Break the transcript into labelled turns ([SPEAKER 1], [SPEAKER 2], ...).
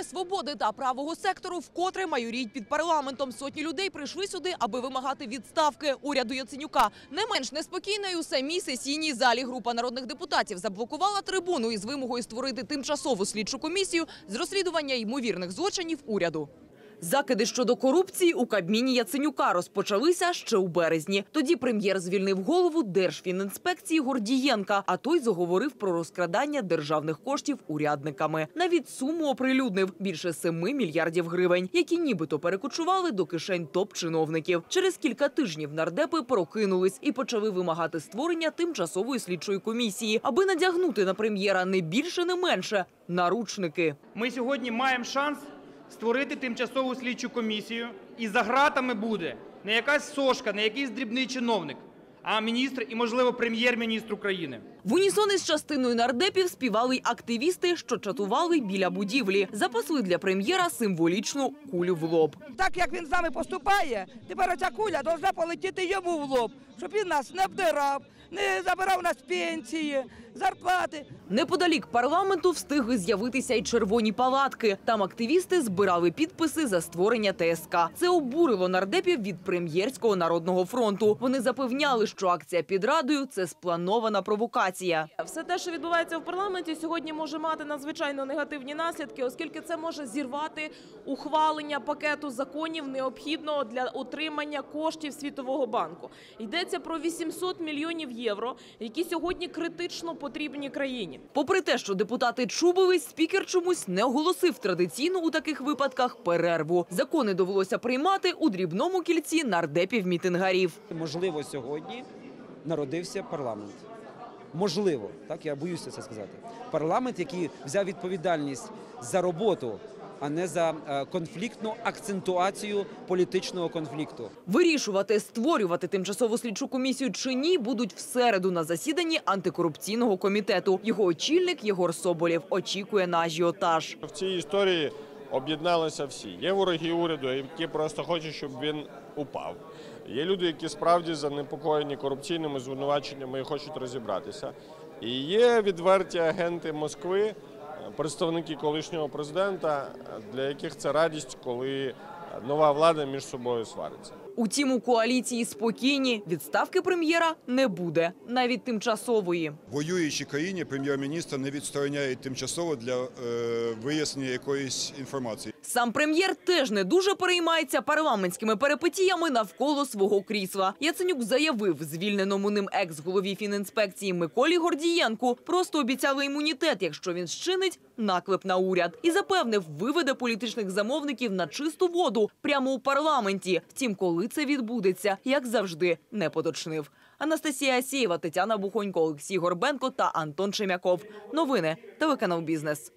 [SPEAKER 1] Прапори свободи та правого сектору вкотре майоріють під парламентом. Сотні людей прийшли сюди, аби вимагати відставки уряду Яценюка. Не менш неспокійною у самій сесійній залі група народних депутатів заблокувала трибуну із вимогою створити тимчасову слідчу комісію з розслідування ймовірних злочинів уряду. Закиди щодо корупції у Кабміні Яценюка розпочалися ще у березні. Тоді прем'єр звільнив голову Держфінінспекції Гордієнка, а той заговорив про розкрадання державних коштів урядниками. Навіть суму оприлюднив більше 7 мільярдів гривень, які нібито перекочували до кишень топ-чиновників. Через кілька тижнів нардепи прокинулись і почали вимагати створення тимчасової слідчої комісії, аби надягнути на прем'єра не більше, не менше наручники.
[SPEAKER 2] Ми сьогодні маємо шанс створити тимчасову слідчу комісію, і за ґратами буде не якась сошка, не якийсь дрібний чиновник, а міністр і, можливо, прем'єр-міністр України.
[SPEAKER 1] В унісон із частиною нардепів співали й активісти, що чатували біля будівлі. Запасли для прем'єра символічну кулю в лоб.
[SPEAKER 3] Так як він з нами поступає, тепер оця куля повинна полетіти йому в лоб, щоб він нас не обдирав, не забирав нас пенсії, зарплати.
[SPEAKER 1] Неподалік парламенту встигли з'явитися й червоні палатки. Там активісти збирали підписи за створення ТСК. Це обурило нардепів від прем'єрського народного фронту. Вони запевняли, що акція під радою це спланована провокація.
[SPEAKER 4] Все те, що відбувається в парламенті, сьогодні може мати надзвичайно негативні наслідки, оскільки це може зірвати ухвалення пакету законів необхідного для отримання коштів Світового банку. Йдеться про 800 мільйонів євро, які сьогодні критично потрібні країні.
[SPEAKER 1] Попри те, що депутати чубились, спікер чомусь не оголосив традиційну у таких випадках перерву. Закони довелося приймати у дрібному кільці нардепів-мітингарів.
[SPEAKER 5] Можливо, сьогодні народився парламент. Можливо, так я боюся це сказати. Парламент, який взяв відповідальність за роботу, а не за е, конфліктну акцентуацію політичного конфлікту.
[SPEAKER 1] Вирішувати, створювати тимчасову слідчу комісію чи ні будуть в середу на засіданні антикорупційного комітету. Його очільник Єгор Соболєв очікує на ажіотаж.
[SPEAKER 6] В цій історії об'єдналися всі. Є вороги уряду, які просто хочуть, щоб він упав. Є люди, які справді занепокоєні корупційними звинуваченнями і хочуть розібратися. І є відверті агенти Москви, представники колишнього президента, для яких це радість, коли нова влада між собою свариться.
[SPEAKER 1] Утім, у коаліції спокійні відставки прем'єра не буде, навіть тимчасової.
[SPEAKER 7] воюючій країні прем'єр-міністр не відстороняє тимчасово для е, вияснення якоїсь інформації.
[SPEAKER 1] Сам прем'єр теж не дуже переймається парламентськими перипетіями навколо свого крісла. Яценюк заявив звільненому ним екс-голові фінінспекції Миколі Гордієнку просто обіцяли імунітет, якщо він щинить наклеп на уряд, і запевнив, виведе політичних замовників на чисту воду прямо у парламенті. Втім, коли це відбудеться, як завжди, не поточнив. Анастасія Асієва, Тетяна Бухонько, Олексій Горбенко та Антон Чемяков. Новини телеканал Бізнес.